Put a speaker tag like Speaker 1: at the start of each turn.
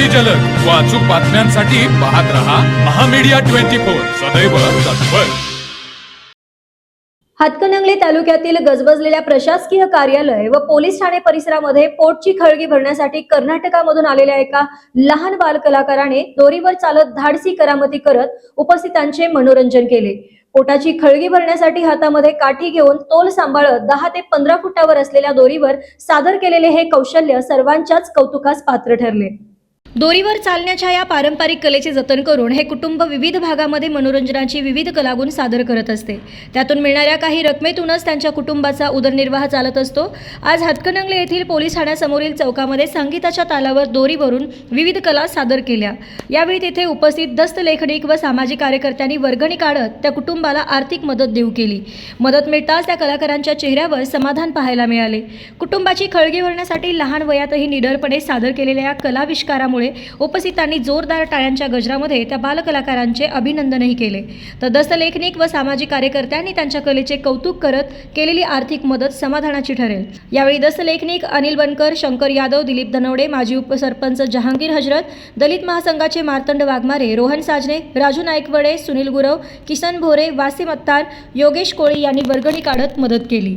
Speaker 1: अति जलद. व अचूक बातम्यांसाठी पाहत रहा महामीडिया ट्वेंटी फोर. सदैव तत्पर.
Speaker 2: हातकणंगले तालुक्यातील गजबजलेल्या प्रशासकीय कार्यालय व पोलीस ठाणे परिसरामध्ये पोटची खळगी भरण्यासाठी कर्नाटकामधून आलेल्या एका लहान बाल कलाकाराने दोरीवर चालत धाडसी करामती करत उपस्थितांचे मनोरंजन केले. पोटाची खळगी भरण्यासाठी हातामध्ये काठी घेऊन तोल सांभाळत दहा ते पंधरा फुटावर असलेल्या दोरीवर सादर केलेले हे कौशल्य सर्वांच्याच कौतुकास पात्र ठरले. दोरीवर चालण्याच्या या पारंपरिक कलेचे जतन करून हे कुटुंब विविध भागामध्ये मनोरंजनाची विविध कलागुण सादर करत असते. त्यातून मिळणाऱ्या काही रकमेतूनच त्यांच्या कुटुंबाचा उदरनिर्वाह चालत असतो. आज हातकणंगले येथील पोलीस ठाण्यासमोरील चौकामध्ये संगीताच्या तालावर दोरीवरून विविध कला सादर केल्या. यावेळी तेथे उपस्थित दस्त लेखनिक व सामाजिक कार्यकर्त्यांनी वर्गणी काढत त्या कुटुंबाला आर्थिक मदत देऊ केली. मदत मिळताच त्या कलाकारांच्या चेहऱ्यावर समाधान पाहायला मिळाले. कुटुंबाची खळगी भरण्यासाठी लहान वयातही निडरपणे सादर केलेल्या या कलाविष्कारामुळे उपस्थितांनी जोरदार टाळ्यांच्या गजरामध्ये त्या बालकलाकारांचे अभिनंदनही केले. तर दस्तलेखनिक व सामाजिक कार्यकर्त्यांनी त्यांच्या कलेचे कौतुक करत केलेली आर्थिक मदत समाधानाची ठरेल. यावेळी दस्तलेखनिक अनिल बनकर शंकर यादव दिलीप धनवडे माजी उपसरपंच जहांगीर हजरत दलित महासंघाचे मार्तंड वाघमारे रोहन साजने राजू नायकवडे सुनील गुरव किसन भोरे वासिम अत्तार योगेश कोळी यांनी वर्गणी काढत मदत केली.